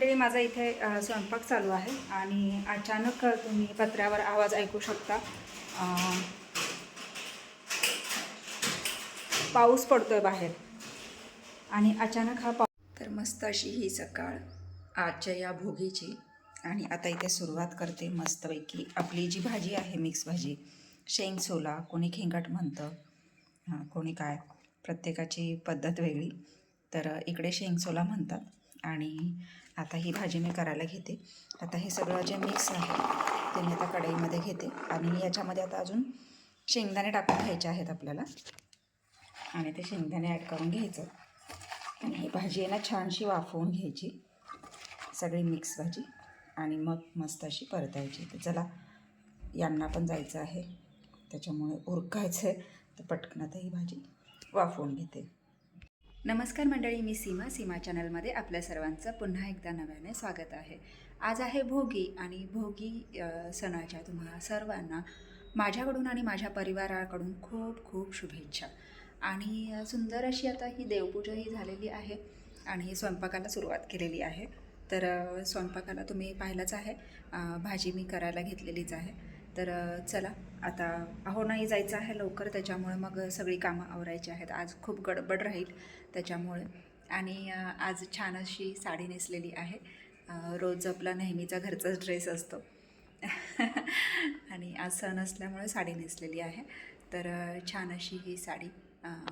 मंडळी माझा इथे स्वयंपाक चालू आहे आणि अचानक तुम्ही पत्र्यावर आवाज ऐकू शकता. पाऊस पाऊस पडतोय बाहेर आणि अचानक हा पाऊस तर मस्त अशी ही सकाळ आजच्या या भोगीची. आणि आता इथे सुरुवात करते मस्तपैकी. आपली जी भाजी आहे मिक्स भाजी शेंग सोला कोणी खेंगाट म्हणतं हां कोणी काय प्रत्येकाची पद्धत वेगळी. तर इकडे शेंग सोला म्हणतात. आणि आता ही भाजी मी करायला घेते. आता हे सगळं जे मिक्स आहे ते मी आता कढईमध्ये घेते. आणि याच्यामध्ये आता अजून शेंगदाणे टाकून घ्यायचे आहेत आपल्याला. आणि ते शेंगदाणे ॲड करून घ्यायचं. आणि ही भाजी आहे ना छानशी वाफवून घ्यायची. सगळी मिक्स भाजी. आणि मग मस्त अशी परतायची. तर चला यांना पण जायचं आहे. त्याच्यामुळे उरकायचं आहे तर पटकन आता ही भाजी वाफवून घेते. नमस्कार मंडळी मी सीमा सीमा चॅनलमध्ये आपल्या सर्वांचं पुन्हा एकदा नव्याने स्वागत आहे. आज आहे भोगी आणि भोगी सणाच्या तुम्हा सर्वांना माझ्याकडून आणि माझ्या परिवाराकडून खूप खूप शुभेच्छा. आणि सुंदर अशी आता ही देवपूजाही झालेली आहे आणि स्वयंपाकाला सुरुवात केलेली आहे. तर स्वयंपाकाला तुम्ही पाहिलंच आहे. भाजी मी करायला घेतलेलीच आहे. तर चला. आता अहो नाही जायचं आहे लवकर त्याच्यामुळे मग सगळी कामं आवरायची आहेत. आज खूप गडबड राहील त्याच्यामुळे. आणि आज छान अशी साडी नेसलेली आहे. रोज आपला नेहमीचा घरचाच ड्रेस असतो. आणि आज सण असल्यामुळे साडी नेसलेली आहे. तर छान अशी ही साडी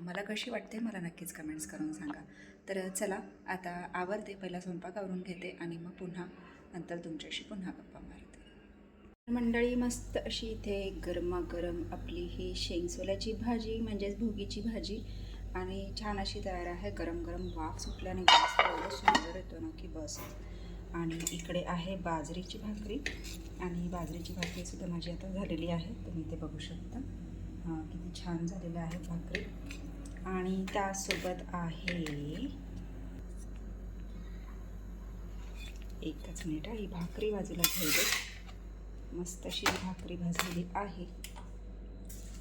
मला कशी वाटते मला नक्कीच कमेंट्स करून सांगा. तर चला. आता आवरते. पहिला स्वयंपाक आवरून घेते आणि मग पुन्हा नंतर तुमच्याशी पुन्हा गप्पा मारा मंडळी मस्त अशी इथे गरमागरम आपली ही शेंगसोल्याची भाजी म्हणजेच भोगीची भाजी. आणि छान अशी तयार आहे. गरम गरम वाफ सुटल्याने वास एवढं सुंदर येतो ना की बस. आणि इकडे आहे बाजरीची भाकरी. आणि बाजरीची भाकरीसुद्धा माझी आता झालेली आहे. तुम्ही ते बघू शकता. हां किती छान झालेलं आहे भाकरी. आणि त्यासोबत आहे एकच मिनिट ही भाकरी बाजूला घ्यायची मस्त अशी भाकरी भाजलेली आहे.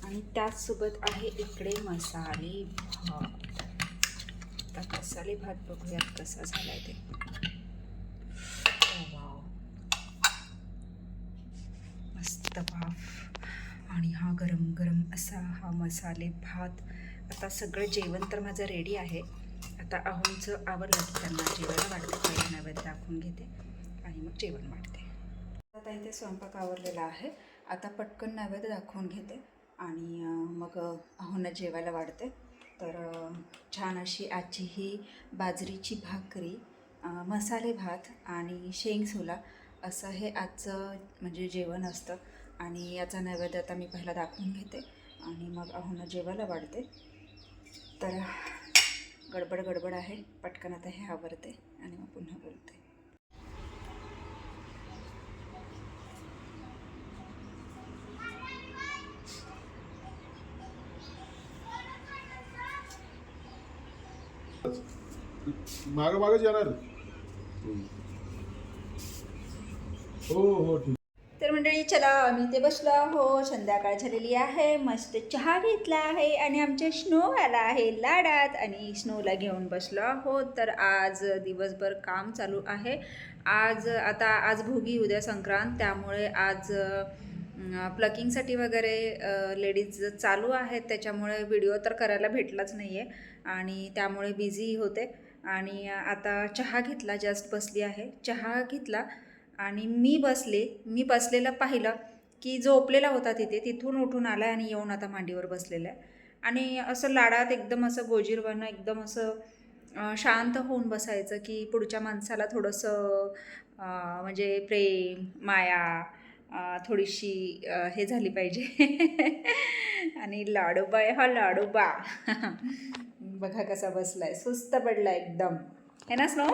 आणि त्याचसोबत आहे इकडे मसाले भात. आता मसाले भात बघूयात कसा झाला ते. Oh, मस्त वाफ आणि हा गरम गरम असा हा मसाले भात. आता सगळं जेवण तर माझं रेडी आहे. आता अहोंचं आवडलं की त्यांना जेवायला वाटतं. पहिले नैवेद्य दाखवून घेते. आणि मग जेवण वाटते आता इथे स्वयंपाक आवरलेला आहे. आता पटकन नैवेद्य दाखवून घेते आणि मग अहोंना जेवायला वाढते. तर छान अशी आजची ही बाजरीची भाकरी मसाले भात आणि शेंग सोला असं हे आजचं म्हणजे जेवण असतं. आणि याचा नैवेद्य आता मी पहिला दाखवून घेते आणि मग अहोंना जेवायला वाढते. तर गडबड गडबड आहे. पटकन आता हे आवरते आणि मग पुन्हा बोलते माग मागच येणार. हो हो ठीक. तर मंडळी चला आम्ही ते बसलो हो संध्याकाळ झालेली आहे. मस्त चहा घेतला आहे आणि आमच्या स्नो आला आहे लाडात आणि स्नोला घेऊन बसलो आहोत. तर आज दिवसभर काम चालू आहे. आज आता आज भोगी उद्या संक्रांत. त्यामुळे आज प्लकिंगसाठी वगैरे लेडीज चालू आहेत. त्याच्यामुळे व्हिडिओ तर करायला भेटलाच नाही आहे आणि त्यामुळे बिझी होते. आणि आता चहा घेतला जस्ट बसली आहे. चहा घेतला आणि मी बसले मी बसलेलं पाहिलं की झोपलेला होता तिथे तिथून उठून आला आणि येऊन आता मांडीवर बसलेला आहे. आणि असं लाडात एकदम असं गोजीरवानं एकदम असं शांत होऊन बसायचं की पुढच्या माणसाला थोडंसं म्हणजे प्रेम माया थोडीशी हे झाली पाहिजे. आणि लाडोबा आहे हा लाडोबा. बघा कसा बसला आहे सुस्त पडला एकदम. है ना स्नो?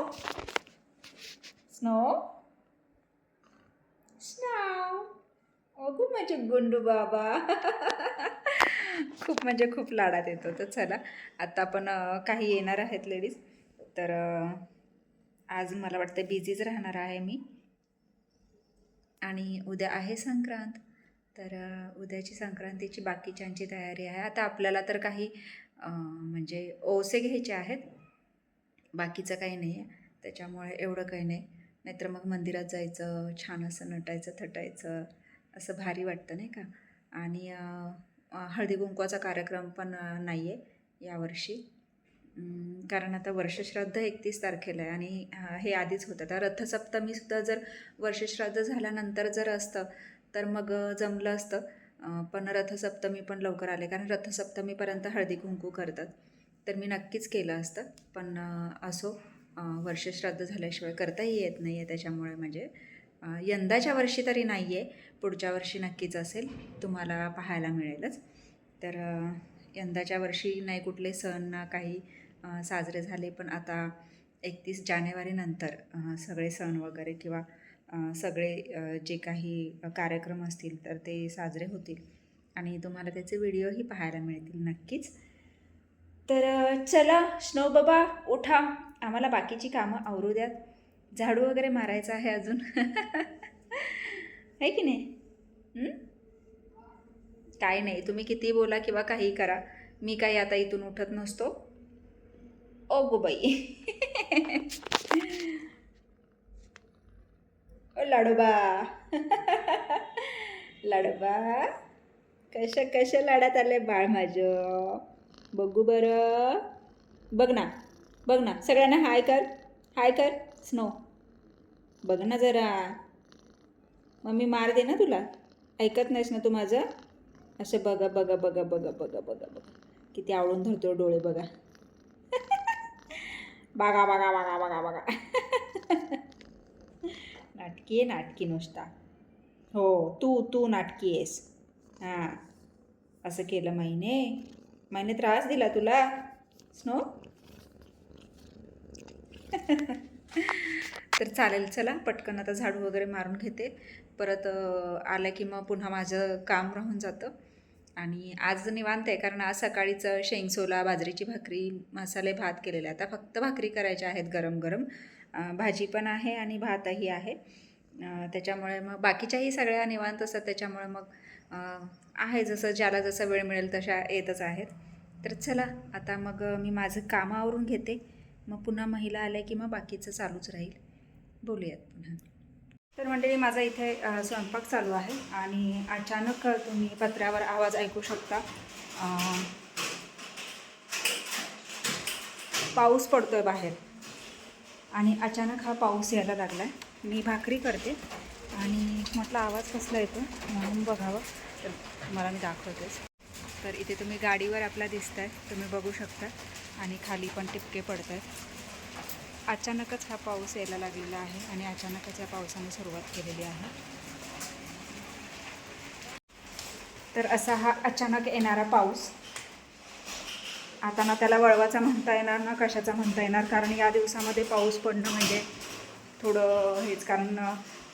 स्नो? स्नो. अगू माझे गुंडू बाबा. खूप म्हणजे खूप लाडात येतो तर चला. आता पण काही येणार आहेत लेडीज. तर आज मला वाटतं बिझीच राहणार आहे मी. आणि उद्या आहे संक्रांत. तर उद्याची संक्रांतीची बाकीच्यांची तयारी आहे. आता आपल्याला तर काही म्हणजे ओसे घ्यायचे आहेत. बाकीचं काही नाही आहे. त्याच्यामुळे एवढं काही नाही. नाहीतर मग मंदिरात जायचं छान असं नटायचं थटायचं असं भारी वाटतं नाही का? आणि हळदी कुंकवाचा कार्यक्रम पण नाही आहे यावर्षी. कारण आता वर्षश्राद्ध एकतीस तारखेला आहे आणि हे आधीच होतं. तर रथसप्तमीसुद्धा जर वर्षश्राद्ध झाल्यानंतर जर असतं तर मग जमलं असतं. पण रथसप्तमी पण लवकर आले कारण रथसप्तमीपर्यंत हळदी कुंकू करतात. तर मी नक्कीच केलं असतं. पण असो वर्षश्राद्ध झाल्याशिवाय करताही येत नाही आहे त्याच्यामुळे म्हणजे यंदाच्या वर्षी तरी नाही आहे पुढच्या वर्षी नक्कीच असेल. तुम्हाला पाहायला मिळेलच. तर यंदाच्या वर्षी नाही कुठले सण ना काही साजरे झाले. पण आता एकतीस जानेवारीनंतर सगळे सण वगैरे किंवा सगळे जे काही कार्यक्रम असतील तर ते साजरे होतील. आणि तुम्हाला त्याचे व्हिडिओही पाहायला मिळतील नक्कीच. तर चला स्नो बाबा उठा. आम्हाला बाकीची कामं आवरू द्यात. झाडू वगैरे मारायचं आहे अजून. आहे की नाही? काय नाही. तुम्ही किती बोला किंवा काही करा. मी काही आता इथून उठत नसतो. ओ गो बाई. ओ लाडोबा. लाडोबा कशा कशा लाडात आले बाळ माझं? बघू बरं. बघ ना बघ ना सगळ्यांना हाय कर हाय कर स्नो. बघ ना जरा. मम्मी मार दे ना तुला. ऐकत नाहीस ना तू माझं? असं बघा बघा बघा बघा बघा बघा बघा. किती आवडून धरतो डोळे बघा. बघा बघा बघा बघा बघा. नाटकी आहे नाटकी नुसता. हो तू तू नाटकी आहेस. हां. असं केलं महिने. महिने त्रास दिला तुला स्नो? तर चालेल चला पटकन आता झाडू वगैरे मारून घेते. परत आलं की मग पुन्हा माझं काम राहून जातं. आणि आज निवांत आहे कारण आज सकाळीचं शेंगसोला बाजरीची भाकरी मसाले भात केलेले. आता फक्त भाकरी करायच्या आहेत गरम गरम. भाजी पण आहे आणि भातही आहे. त्याच्यामुळे मग बाकीच्याही सगळ्या निवांत असतात त्याच्यामुळे मग आहे जसं ज्याला जसं वेळ मिळेल तशा येतच आहेत. तर चला आता मग मी माझं कामं आवरून घेते. मग पुन्हा महिला आल्या की मग बाकीचं चालूच राहील. बोलूयात पुन्हा. तर मंडळी माझा इथे स्वयंपाक चालू आहे आणि अचानक तुम्ही पत्र्यावर आवाज ऐकू शकता. पाऊस पडतो आहे बाहेर आणि अचानक हा पाऊस यायला लागला आहे मी भाकरी करते आणि म्हटलं आवाज कसला येतो? म्हणून बघावं. तर मला मी दाखवतेच तर इथे तुम्ही गाडीवर आपला आहे तुम्ही बघू शकता आणि खाली पण टिपके पडत आहेत अचानकच हा पाऊस यायला लागलेला आहे आणि अचानकच या पावसाने सुरुवात केलेली आहे. तर असा हा अचानक येणारा पाऊस. आता ना त्याला वळवाचा म्हणता येणार ना कशाचा म्हणता येणार कारण या दिवसामध्ये पाऊस पडणं म्हणजे थोडं हेच कारण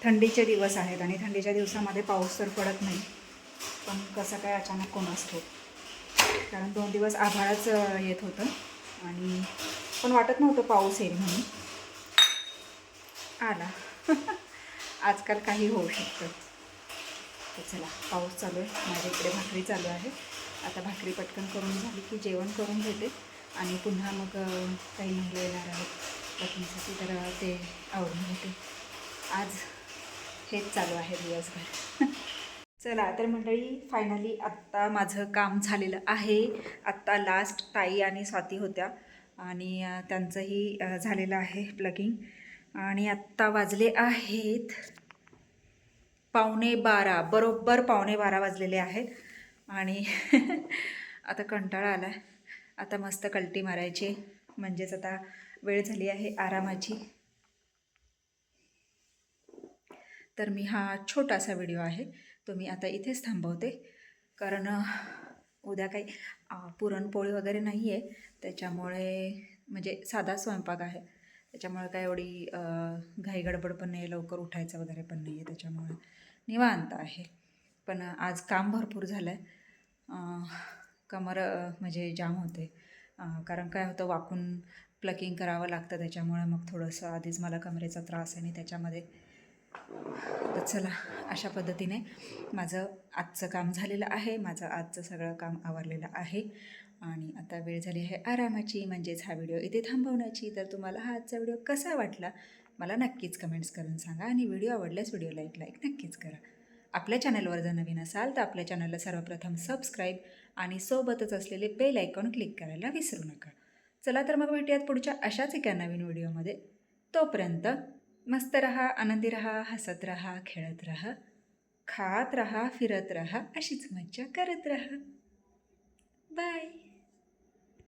थंडीचे दिवस आहेत आणि थंडीच्या दिवसामध्ये पाऊस तर पडत नाही. पण कसं काय अचानक कोण असतो कारण दोन दिवस आभाळच येत होतं आणि पण वाटत नव्हतं पाऊस येईल म्हणून. आला. आजकाल काही होऊ शकतं. तर चला पाऊस चालू आहे. माझ्या इकडे भाकरी चालू आहे. आता भाकरी पटकन करून झाली की जेवण करून घेते. आणि पुन्हा मग काही महिला येणार आहेत. लग्नासाठी तर ते आवडून घेते. आज हेच चालू आहे दिवसभर. चला तर मंडळी फायनली आत्ता माझं काम झालेलं आहे. आत्ता लास्ट ताई आणि स्वाती होत्या. आणि त्यांचंही झालेलं आहे प्लगिंग आणि आत्ता वाजले आहेत पावणे बारा बरोबर पावणे बारा वाजलेले आहेत. आणि आता कंटाळा आला आहे आता मस्त कल्टी मारायची. म्हणजेच आता वेळ झाली आहे आरामाची. तर मी हा छोटासा व्हिडिओ आहे. तो मी आता इथेच थांबवते. कारण उद्या काही पुरणपोळी वगैरे नाही आहे त्याच्यामुळे म्हणजे साधा स्वयंपाक आहे. त्याच्यामुळे काय एवढी घाई गडबड पण नाही आहे लवकर उठायचं वगैरे पण नाही आहे त्याच्यामुळे निवांत आहे. पण आज काम भरपूर झालं आहे कमर म्हणजे जाम होते. कारण काय होतं वाकून प्लकिंग करावं लागतं. त्याच्यामुळे मग थोडंसं आधीच मला कमरेचा त्रास आहे आणि त्याच्यामध्ये तर चला अशा पद्धतीने माझं आजचं काम झालेलं आहे. माझं आजचं सगळं काम आवरलेलं आहे. आणि आता वेळ झाली आहे आरामाची. म्हणजेच हा व्हिडिओ इथे थांबवण्याची. तर तुम्हाला हा आजचा व्हिडिओ कसा वाटला? मला नक्कीच कमेंट्स करून सांगा. आणि व्हिडिओ आवडल्यास व्हिडिओला एक लाईक नक्कीच करा. आपल्या चॅनलवर जर नवीन असाल तर आपल्या चॅनलला सर्वप्रथम सबस्क्राईब आणि सोबतच असलेले बेल आयकॉन क्लिक करायला विसरू नका. चला तर मग भेटूयात पुढच्या अशाच एका नवीन व्हिडिओमध्ये. तोपर्यंत मस्त रहा आनंदी रहा हसत रहा खेळत रहा खात रहा फिरत रहा अशीच मज्जा करत रहा बाय.